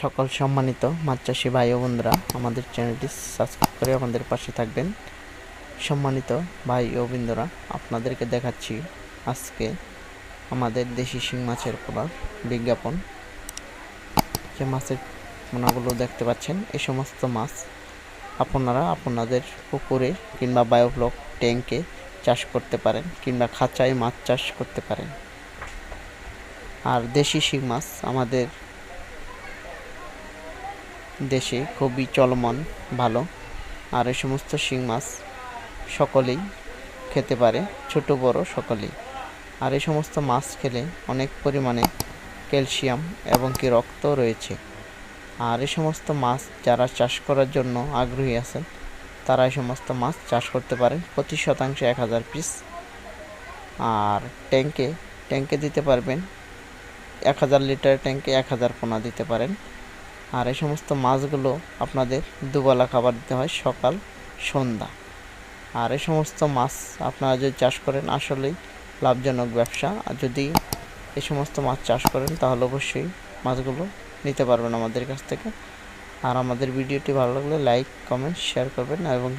সকল সম্মানিত মাছ চাষি ভাই ও বোনরা, আমাদের চ্যানেলটি সাবস্ক্রাইব করে আমাদের পাশে থাকবেন। সম্মানিত ভাই ও বন্ধুরা আপনাদেরকে দেখাচ্ছি আজকে আমাদের দেশি শিং মাছের পোনার বিজ্ঞাপন। যে মাছের পোনাগুলো দেখতে পাচ্ছেন এই সমস্ত মাছ আপনারা আপনাদের পুকুরে কিংবা বায়োফ্লক ট্যাঙ্কে চাষ করতে পারেন কিংবা খাঁচায় মাছ চাষ করতে পারেন। আর দেশি শিং মাছ আমাদের দেশে খুবই চলমান, ভালো। আর এই সমস্ত শিং মাছ সকলেই খেতে পারে, ছোট, বড় সকলেই। আর এই সমস্ত মাছ খেলে অনেক পরিমাণে ক্যালসিয়াম এবং কি রক্ত রয়েছে। আর এই সমস্ত মাছ যারা চাষ করার জন্য আগ্রহী আছেন, তারা এই সমস্ত মাছ চাষ করতে পারেন। প্রতি শতাংশে এক হাজার পিস। আর ট্যাঙ্কে ট্যাঙ্কে দিতে পারবেন। এক হাজার লিটার ট্যাঙ্কে এক হাজার পোনা দিতে পারেন। আর এই সমস্ত মাছগুলো আপনাদের দুবেলা খাবার দিতে হয় সকাল, সন্ধ্যা। আর এই সমস্ত মাছ আপনারা যদি চাষ করেন, আসলেই লাভজনক ব্যবসা। আর যদি এই সমস্ত মাছ চাষ করেন, তাহলে অবশ্যই মাছগুলো নিতে পারবেন আমাদের কাছ থেকে। আর আমাদের ভিডিওটি ভালো লাগলে লাইক, কমেন্ট, শেয়ার করবেন এবং